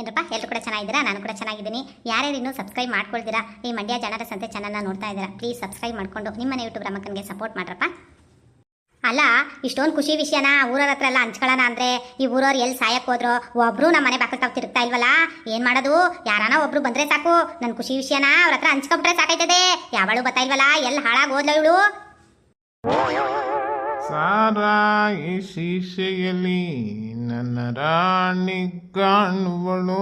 ಏನಪ್ಪ ಎಲ್ಲರೂ ಕೂಡ ಚೆನ್ನಾಗಿದ್ದೀರಾ? ನಾನು ಕೂಡ ಚೆನ್ನಾಗಿದ್ದೀನಿ. ಯಾರ್ಯಾರು ಇನ್ನೂ ಸಬ್ಸ್ಕ್ರೈಬ್ ಮಾಡ್ಕೊಳ್ತೀರಾ? ಈ ಮಂಡ್ಯ ಜನರ ಸಂತೆ ಚಾನಲ್ನ ನೋಡ್ತಾ ಇದ್ದೀರಾ ಪ್ಲೀಸ್ ಸಬ್ಸ್ಕ್ರೈಬ್ ಮಾಡ್ಕೊಂಡು ನಿಮ್ಮನೆ ಯೂಟ್ಯೂಬ್ ರಮಕ್ಕನಿಗೆ ಸಪೋರ್ಟ್ ಮಾಡ್ರಪ್ಪ. ಅಲ್ಲ, ಇಷ್ಟೊಂದು ಖುಷಿ ವಿಷಯನ? ಊರವ್ರ ಹತ್ರ ಎಲ್ಲ ಹಂಚ್ಕೊಳ್ಳೋಣ ಅಂದ್ರೆ, ಈ ಊರವ್ರು ಎಲ್ಲಿ ಸಾಯಕ್ಕೆ ಹೋದ್ರು? ಒಬ್ರು ನಮ್ಮ ಮನೆ ಬಾಕಲ್ ತಾವು ತಿರುಗ್ತಾ ಇಲ್ವಲ್ಲ? ಏನು ಮಾಡೋದು? ಯಾರಾನ ಒಬ್ರು ಬಂದ್ರೆ ಸಾಕು. ನನ್ನ ಖುಷಿ ವಿಷಯನ? ಅವ್ರ ಹತ್ರ ಹಂಚ್ಕೊಬಿಟ್ರೆ ಸಾಕಾಯ್ತದೆ ಯಾವಳು ಬರ್ತಾ ಇಲ್ವಲ್ಲ? ಎಲ್ಲಿ ಹಾಳಾಗಿ ಹೋದ್ಲ ಇವಳು? ಸಾರಾಯಿ ಶೀಶೆಯಲ್ಲಿ ನನ್ನ ರಾಣಿ ಕಾಣುವಳು.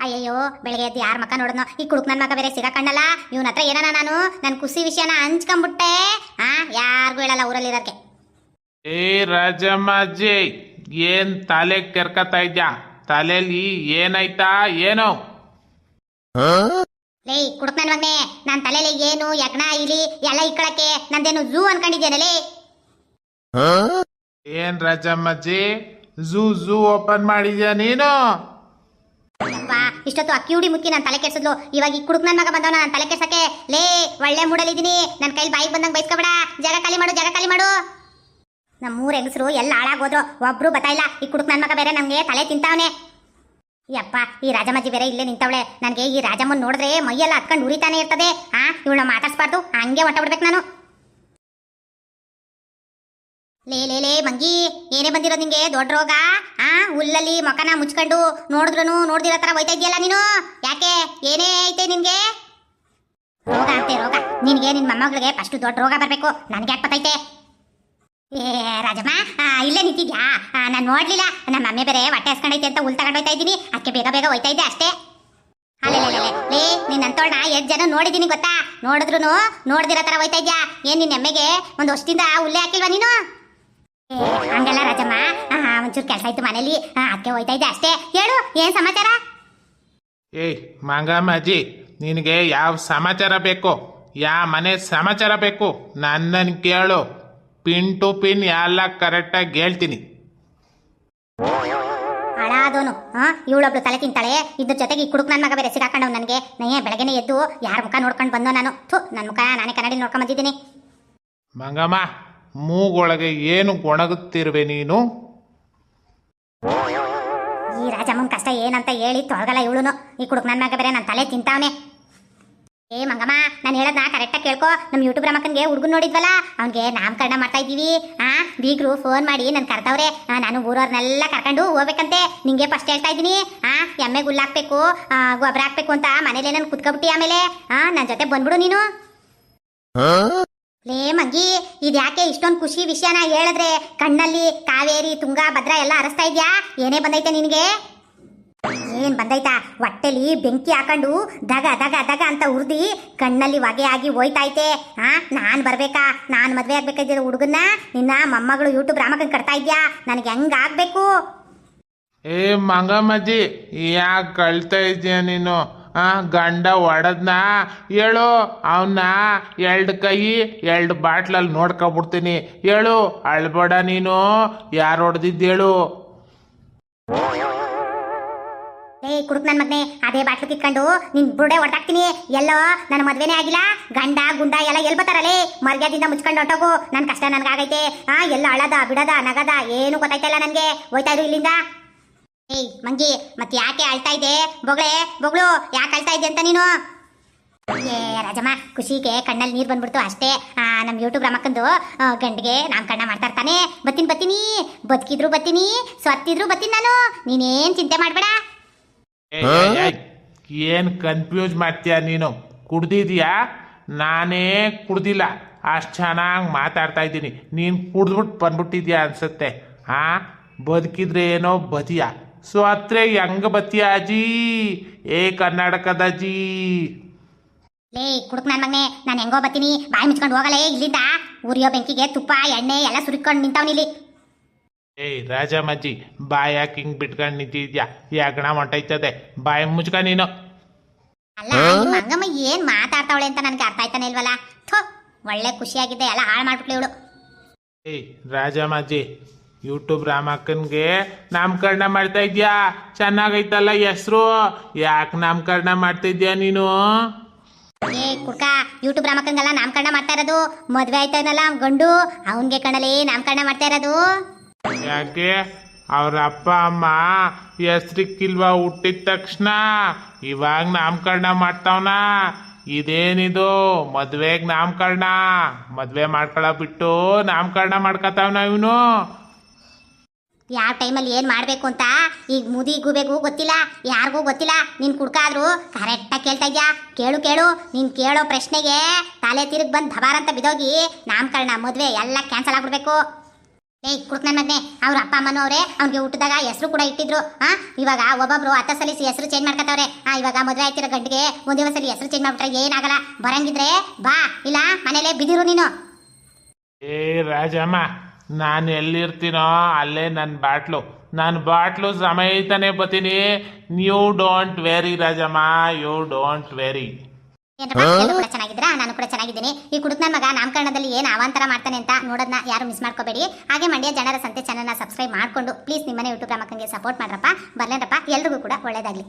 ಅಯ್ಯಯ್ಯೋ ಬೆಳಗ್ಗೆ ಎದ್ದು ಯಾರ ಮಕ್ಕ ನೋಡಿದ್ನೋ? ಈ ಕುಡುಕ್ ನನ್ನ ಮಗ ಬೇರೆ ಸಿಗಾಕಣ್ಣಲ್ಲ ಇವನ ಹತ್ರ ಏನಾನ ನಾನು? ನನ್ನ ಖುಷಿ ವಿಷಯನ ಹಂಚ್ಕೊಂಡ್ಬಿಟ್ಟೆ ಆ ಯಾರಿಗೂ ಹೇಳಲ್ಲ ಊರಲ್ಲಿ ಇರೋಕ್ಕೆ ಏ ರಾಜಮ್ಮಾಜಿ ಏನ್ ತಲೆ ಕೆರ್ಕತಾ ಇದ್ಯಾ? ತಲೆಯಲ್ಲಿ ಏನಾಯ್ತಾ ಏನೋ? ಲೇ ಕುಡುಕ್ ನನ್ನ ಮಗನೆ ನನ್ನ ತಲೆಲಿ ಏನು ಯಜ್ಞ ಇಲಿ ಎಲ್ಲ ಇಕ್ಕಳಕ್ಕೆ ನಂದೇನು ಝೂ ಅನ್ಕೊಂಡಿದ್ದೇನಲೇ ಏನ್ ರಾಜಮ್ಮಜ್ಜಿ ಝೂ ಝೂ ಓಪನ್ ಮಾಡಿದ್ಯಾ ನೀನು? ಯಪ್ಪ ಇಷ್ಟೊತ್ತು ಅಕ್ಕಿ ಹುಡಿ ಮುಕ್ಕಿ ನಾನು ತಲೆ ಕೆಡ್ಸಿದ್ಲು. ಇವಾಗ ಈ ಕುಡುಕ್ ನನ್ನ ಮಗ ಬಂದವನ ನಾನು ತಲೆ ಕೆಡ್ಸಕ್ಕೆ. ಲೇ ಒಳ್ಳೆ ಮೂಡಲಿದ್ದೀನಿ ನನ್ನ ಕೈಲಿ ಬಾಯಿಗೆ ಬಂದಂಗೆ ಬೈಸ್ಕೊಬೇಡ. ಜಾಗ ಖಾಲಿ ಮಾಡು ಜಾಗ ಖಾಲಿ ಮಾಡು. ನಮ್ಮ ಮೂರು ಹೆಂಗಸರು ಎಲ್ಲ ಹಾಳಾಗೋದ್ರು ಒಬ್ರು ಬತ್ತಾಯಿಲ್ಲ ಇಲ್ಲ. ಈ ಕುಡುಕ್ ನನ್ನ ಮಗ ಬೇರೆ ನಮಗೆ ತಲೆ ತಿಂತಾವನೆ. ಯಪ್ಪ, ಈ ರಾಜಮಾಜಿ ಬೇರೆ ಇಲ್ಲೇ ನಿಂತವಳೆ. ನನಗೆ ಈ ರಾಜಮ್ಮನ್ ನೋಡಿದ್ರೆ ಮೈಯೆಲ್ಲ ಹತ್ಕೊಂಡು ಉರಿತಾನೆ ಇರ್ತದೆ. ಆ ಇವಳ ಮಾತಾಡ್ಸ್ಬಾರ್ದು. ಹಂಗೆ ಹೊಟ್ಟ ಬಿಡ್ಬೇಕು ನಾನು. ಲೇ ಲೇ ಲೇ, ಮಂಗಿ, ಏನೇ ಬಂದಿರೋದು ನಿಂಗೆ? ದೊಡ್ಡ ರೋಗ? ಆ, ಹುಲ್ಲಲ್ಲಿ ಮಕನ ಮುಚ್ಕೊಂಡು ನೋಡಿದ್ರು ನೋಡ್ದಿರೋ ತರ ಹೋಯ್ತಾ ಇದೆಯಲ್ಲ ನೀನು? ಯಾಕೆ? ಏನೇ ಐತೆ ನಿನ್ಗೆ? ರೋಗ ಅಂತೆ ರೋಗ. ನಿನಗೆ ನಿನ್ ಮೊಮ್ಮಗಳಿಗೆ ಫಸ್ಟ್ ದೊಡ್ಡ ರೋಗ ಬರಬೇಕು. ನನಗೆ ಯಾಕೆ ಬತ್ತೈತೆ ಏ, ರಾಜಮ್ಮ ಇಲ್ಲೇ ನಿಂತಿದ್ಯಾ? ನಾನು ನೋಡ್ಲಿಲ್ಲ. ನಮ್ಮ ಮಮ್ಮಿ ಬೇರೆ ಹೊಟ್ಟೆ ಹಸ್ಕೊಂಡೈತೆ ಅಂತ ಹುಲ್ ತಗೊಂಡು ಹೋಯ್ತಾ ಇದ್ದೀನಿ. ಅದಕ್ಕೆ ಬೇಗ ಬೇಗ ಹೋಯ್ತಾ ಇದ್ದೆ ಅಷ್ಟೇ. ಲೇ, ನೀನ್ ಅಂತೋಳ್ನ ಎಷ್ಟ್ ಜನ ನೋಡಿದೀನಿ ಗೊತ್ತಾ? ನೋಡಿದ್ರು ನೋಡ್ದಿರೋ ತರ ಹೋಯ್ತಾ ಇದ್ಯಾ? ಏನ್ ನಿನ್ ಎಮ್ಮೆಗೆ ಒಂದು ವರ್ಷದಿಂದ ಉಲ್ಲೇ ಹಾಕಿಲ್ವಾ ನೀನು? ಹಂಗಲ್ಲ ರಾಜಮ್ಮ. ಒಂಚೂರು ಕೆಲಸ ಆಯ್ತು ಮನೇಲಿ. ಅದಕ್ಕೆ ಹೋಯ್ತಾ ಇದ್ದೆ ಅಷ್ಟೇ. ಹೇಳು, ಏನ್ ಸಮಾಚಾರ? ಏಯ್ ಮಂಗಮ್ಮಜ್ಜಿ, ನಿನಗೆ ಯಾವ ಸಮಾಚಾರ ಬೇಕು? ಯಾವ ಮನೆ ಸಮಾಚಾರ ಬೇಕು? ನನ್ನನ್ನು ಕೇಳು. ಪಿನ್ ಟು ಪಿನ್ ಎಲ್ಲ ಕರೆಕ್ಟಾಗಿ ಹೇಳ್ತೀನಿ. ಹಾಳಾದೋನು ಹಾ ಇವಳೊಬ್ಳು ತಲೆ ತಿಂತಾಳೆ. ಇದ್ರ ಜೊತೆಗೆ ಈ ಕುಡುಕ್ ನನ್ನ ಮಗ ಬೇರೆ ಸಿಗಾಕೊಂಡವ್ ನನಗೆ. ನಯ್ಯ ಬೆಳಗ್ಗೆನೆ ಎದ್ದು ಯಾರ ಮುಖ ನೋಡ್ಕೊಂಡು ಬಂದೋ ನಾನು. ಥು ನನ್ನ ಮುಖ ನಾನೇ ಕನ್ನಡಿ ನೋಡ್ಕೊಂಡ್ ಬಂದಿದ್ದೀನಿ. ಮಂಗಮ್ಮ ಮೂಗೊಳಗೆ ಏನು ಒಣಗುತ್ತಿರುವೆ ನೀನು? ಈ ರಾಜಮ್ಮನ ಕಷ್ಟ ಏನಂತ ಹೇಳಿ ತೊಳಗಲ್ಲ ಇವಳುನು. ಈ ಕುಡುಕ್ ನನ್ನ ಮಗ ಬೇರೆ ನನ್ನ ತಲೆ ತಿಂತಾವನೆ ಏ ಮಂಗಮ್ಮ, ನಾನು ನಾ ಕರೆಕ್ಟಾಗಿ ಕೇಳ್ಕೊ. ನಮ್ಮ ಯೂಟ್ಯೂಬ್ ರಮಕ್ಕನ್ಗೆ ಹುಡುಗನ್ ನೋಡಿದ್ವಲ್ಲ, ಅವ್ನಿಗೆ ನಾಮಕರಣ ಮಾಡ್ತಾ ಇದ್ದೀವಿ. ಆ, ಬೀಗ್ರು ಫೋನ್ ಮಾಡಿ ನನ್ ಕರ್ದವ್ರೆ. ನಾನು ಊರವ್ರನ್ನೆಲ್ಲ ಕರ್ಕೊಂಡು ಹೋಗ್ಬೇಕಂತೆ. ನಿಂಗೆ ಫಸ್ಟ್ ಹೇಳ್ತಾ ಇದ್ದೀನಿ. ಆ, ಎಮ್ಮೆ ಗುಲ್ಲಾಕ್ಬೇಕು ಗೊಬ್ಬರ ಹಾಕ್ಬೇಕು ಅಂತ ಮನೇಲೆ ನಾನು ಕುತ್ಕೊಬಿಟ್ಟಿ ಆಮೇಲೆ? ಆ ನನ್ನ ಜೊತೆ ಬಂದ್ಬಿಡು ನೀನು. ಲೇ ಮಂಗಿ, ಇದ್ಯಾಕೆ ಇಷ್ಟೊಂದು ಖುಷಿ ವಿಷಯನ ಹೇಳಿದ್ರೆ? ಕಣ್ಣಲ್ಲಿ ಕಾವೇರಿ, ತುಂಗಾ, ಭದ್ರ ಎಲ್ಲ ಅರಸ್ತಾ ಇದ್ಯಾ? ಏನೇ ಬಂದೈತೆ ನಿನಗೆ? ಏನ್ ಬಂದೈತಾ? ಹೊಟ್ಟೆಲಿ ಬೆಂಕಿ ಹಾಕೊಂಡು ದಗ ದಗ ದಗ ಅಂತ ಉರ್ದಿ ಕಣ್ಣಲ್ಲಿ ಹೊಗೆ ಆಗಿ ಹೋಯ್ತೈತೆ ಹಾ ನಾನ್ ಬರ್ಬೇಕಾ? ನಾನ್ ಮದ್ವೆ ಆಗ್ಬೇಕಾಗಿರೋ ಹುಡುಗನ್ನ? ನಿನ್ನ ಮೊಮ್ಮಗಳು ಯೂಟ್ಯೂಬ್ ರಾಮಕನ್ ಕಟ್ತಾ ಇದ್ಯಾ? ನನಗೆ ಹೆಂಗ್ ಆಗ್ಬೇಕು? ಏ, ಮಂಗಮ್ಮಜ್ಜಿ, ಯಾಕೆ ಕಳ್ತಾ ಇದೀಯ ನೀನು? ಆ, ಗಂಡ ಒಡದ್ನ? ಹೇಳು ಅವನ್ನ ಎರಡು ಕೈ ಎರಡು ಬಾಟ್ಲಲ್ಲಿ ನೋಡ್ಕೊಬಿಡ್ತೀನಿ ಹೇಳು, ಅಳ್ಬೇಡ ನೀನು. ಯಾರು ಹೊಡೆದಿದ್ದು ಏ, ಕುಡುಕ್ ನನ್ ಮಗ್ನೆ, ಅದೇ ಬಾಟ್ಲು ಕಿತ್ಕೊಂಡು ನಿನ್ ಬುಡೆ ಹೊಡ್ದಾಕ್ತೀನಿ ಎಲ್ಲೋ ನನ್ನ ಮದ್ವೆನೇ ಆಗಿಲ್ಲ? ಗಂಡ, ಗುಂಡ ಎಲ್ಲ ಎಲ್ ಬತ್ತಾರಲ್ಲಿ ಮರ್ಯಾದಿಂದ ಮುಚ್ಕೊಂಡು ಹೊಟ್ಟೋಗು ನನ್ ಕಷ್ಟ ನನ್ಗಾಗೈತೆ. ಆ, ಎಲ್ಲ ಅಳದ, ಬಿಡದ, ನಗದ, ಏನು ಗೊತ್ತಾಯ್ತಲ್ಲ ನನ್ಗೆ. ಹೋಯ್ತಾ ಇರು ಇಲ್ಲಿಂದ. ಏಯ್, ಮಂಗಿ, ಮತ್ ಯಾಕೆ ಅಳ್ತಾ ಇದೆ ಬೊಗಳೆ, ಬೊಗಳು, ಯಾಕೆ ಅಳ್ತಾ ಇದೆ ಅಂತ ನೀನು? ಏ, ರಾಜಮ್ಮ, ಖುಷಿಗೆ ಕಣ್ಣಲ್ಲಿ ನೀರು ಬಂದ್ಬಿಡ್ತು ಅಷ್ಟೇ. ನಮ್ಮ ನಮ್ ಯೂಟ್ಯೂಬ್ ರಮಕ್ಕಂದು ಗಂಡಿಗೆ ಕಣ್ಣ ಮಾಡ್ತಾ ಇರ್ತಾನೆ. ಬತ್ತೀನಿ ಬತ್ತೀನಿ, ಬದುಕಿದ್ರು ಬತ್ತೀನಿ, ಸ್ವತ್ತಿದ್ರು ಬತ್ತೀನಿ ನಾನು. ನೀನೇನ್ ಚಿಂತೆ ಮಾಡ್ಬೇಡ. ಏನು ಕನ್ಫ್ಯೂಸ್ ಮಾಡ್ತೀಯ ನೀನು? ಕುಡ್ದಿದ್ಯಾ? ನಾನೇ ಕುಡ್ದಿಲ್ಲ. ಅಷ್ಟು ಚೆನ್ನಾಗಿ ಮಾತಾಡ್ತಾ ಇದ್ದೀನಿ. ನೀನು ಕುಡ್ದ್ಬಿಟ್ಟು ಬಂದ್ಬಿಟ್ಟಿದ್ಯಾ ಅನ್ಸುತ್ತೆ. ಹಾ ಬದುಕಿದ್ರೆ ಏನೋ ಬದಿಯ. ಸೊ ಅತ್ರೆ ಹೆಂಗ ಬತ್ತಿಯ ಅಜ್ಜಿ ಏ ಕರ್ನಾಟಕದ ಅಜ್ಜಿ ಲೇ ಕುಡುಕ್ ನನ್ ಮಗನೆ. ನಾನು ಹೆಂಗೋ ಬತ್ತೀನಿ. ಬಾಯಿ ಮುಚ್ಕೊಂಡು ಹೋಗಲೇ ಇಲ್ಲಿಂದ ಉರಿಯೋ ಬೆಂಕಿಗೆ ತುಪ್ಪ ಎಣ್ಣೆ ಎಲ್ಲ ಸುರಿಕೊಂಡು ನಿಂತವನಿಲ್ಲಿ. ಏಯ್ ರಾಜಮ್ಮಜ್ಜಿ ಬಾಯ್ ಯಾಕೆ ಹಿಂಗ್ ಬಿಟ್ಕೊಂಡು ನಿಂತಿದ್ಯಾ? ಯಾಕಣ ಹೊಂಟೈತದೆ ಬಾಯ್ ಮುಚ್ಕ ನೀನು. ಅಲ್ಲ ಈ ಮಂಗಮ್ಮ ಏನ್ ಮಾತಾಡ್ತಾವಳೆ ಅಂತ ನನಗೆ ಅರ್ಥ ಆಯ್ತಾನೆ ಇಲ್ವಲ್ಲ? ಥೋ ಒಳ್ಳೆ ಖುಷಿಯಾಗಿದ್ದೆ ಎಲ್ಲ ಹಾಳು ಮಾಡ್ಬಿಟ್ಲು ಇವಳು. ಏಯ್ ರಾಜಮ್ಮಜ್ಜಿ ಯೂಟ್ಯೂಬ್ ರಾಮಕ್ಕನ್ಗೆ ನಾಮಕರಣ ಮಾಡ್ತಾ ಇದ್ಯಾ? ಚೆನ್ನಾಗೈತಲ್ಲ ಹೆಸ್ರು? ಯಾಕೆ ನಾಮಕರಣ ಮಾಡ್ತಾ ಇದ್ಯಾ ನೀನು? ಏ ಕುಡ್ಕ ಯೂಟ್ಯೂಬ್ ರಾಮಕ್ಕನ್ಗೆಲ್ಲ ನಾಮಕರಣ ಮಾಡ್ತಾ ಇರೋದು. ಮದ್ವೆ ಆಯ್ತಾನಲ್ಲ ಗಂಡು ಅವನ್ಗೆ ಕಣಲೇ ನಾಮಕರಣ ಮಾಡ್ತಾ ಇರೋದು. ಯಾಕೆ? ಅವ್ರ ಅಪ್ಪ, ಅಮ್ಮ ಹೆಸ್ರಿಕ್ಕಿಲ್ವಾ ಹುಟ್ಟಿದ ತಕ್ಷಣ? ಇವಾಗ ನಾಮಕರಣ ಮಾಡ್ತಾವನ? ಇದೇನಿದು? ಮದ್ವೆಗ್ ನಾಮಕರಣ. ಮದ್ವೆ ಮಾಡ್ಕೊಳ ಬಿಟ್ಟು ನಾಮಕರಣ ಮಾಡ್ಕೊತಾವನ ಇವನು? ಯಾವ ಟೈಮಲ್ಲಿ ಏನು ಮಾಡಬೇಕು ಅಂತ? ಈಗ ಮುದಿ ಗುಬೆಗೂ ಗೊತ್ತಿಲ್ಲ, ಯಾರಿಗೂ ಗೊತ್ತಿಲ್ಲ. ನೀನು ಕುಡ್ಕಾದ್ರು ಕರೆಕ್ಟಾಗಿ ಕೇಳ್ತಾ ಇದ್ಯಾ? ಕೇಳು ಕೇಳು. ನೀನು ಕೇಳೋ ಪ್ರಶ್ನೆಗೆ ತಲೆ ತಿರುಗ್ ಬಂದು ಧಬಾರ್ ಅಂತ ಬಿದೋಗಿ ನಾಮಕರಣ, ಮದುವೆ ಎಲ್ಲ ಕ್ಯಾನ್ಸಲ್ ಆಗ್ಬಿಡ್ಬೇಕು. ಏಯ್ ಕುಡ್ಕ ಮಗನೆ, ಅವ್ರ ಅಪ್ಪ ಅಮ್ಮನವರೇ ಅವ್ನಿಗೆ ಹುಟ್ಟಿದಾಗ ಹೆಸರು ಕೂಡ ಇಟ್ಟಿದ್ರು, ಆ? ಇವಾಗ ಒಬ್ಬೊಬ್ರು ಹತ್ತ ಸಲಿಸಿ ಹೆಸರು ಚೇಂಜ್ ಮಾಡ್ಕೊತಾವ್ರೆ ಆ, ಇವಾಗ ಮದುವೆ ಆಯ್ತಿರೋ ಗಂಟಿಗೆ ಒಂದೇ ಒಂದ್ಸಲಿ ಹೆಸರು ಚೇಂಜ್ ಮಾಡ್ಬಿಟ್ರೆ ಏನಾಗಲ್ಲ. ಬರಂಗಿದ್ರೆ ಬಾ, ಇಲ್ಲ, ಮನೇಲೆ ಬಿದಿರು ನೀನು. ಏ, ರಾಜಮ್ಮ, ನಾನು ಎಲ್ಲಿರ್ತೀನೋ ಅಲ್ಲೇ ನನ್ನ ಬಾಟ್ಲು. ನನ್ನ ಬಾಟ್ಲು ಸಮೇತನೇ ಬತ್ತೀನಿ you don't worry Rajamma you don't worry ಏನ್ರಪ್ಪ ಎಲ್ಲರೂ ಕೂಡ ಚೆನ್ನಾಗಿದ್ದೀರಾ? ನಾನು ಕೂಡ ಚೆನ್ನಾಗಿದ್ದೀನಿ. ಈ ಕುಡುಕ್ ಮಗ ನಾಮಕರಣದಲ್ಲಿ ಏನು ಅವಾಂತರ ಮಾಡ್ತಾನೆ ಅಂತ ನೋಡೋದನ್ನ ಯಾರು ಮಿಸ್ ಮಾಡ್ಕೋಬೇಡಿ. ಹಾಗೆ ಮಂಡ್ಯ ಜನರ ಸಂತೆ ಚಾನಲ್ನ ಸಬ್ಸ್ಕ್ರೈಬ್ ಮಾಡ್ಕೊಂಡು ಪ್ಲೀಸ್ ನಿಮ್ಮನೆ ಯೂಟ್ಯೂಬ್ ಮಕ್ಕಂಗೆ ಸಪೋರ್ಟ್ ಮಾಡ್ರಪ್ಪ ಬರ್ಲೇನಪ್ಪ? ಎಲ್ರಿಗೂ ಕೂಡ ಒಳ್ಳೇದಾಗ್ಲಿ.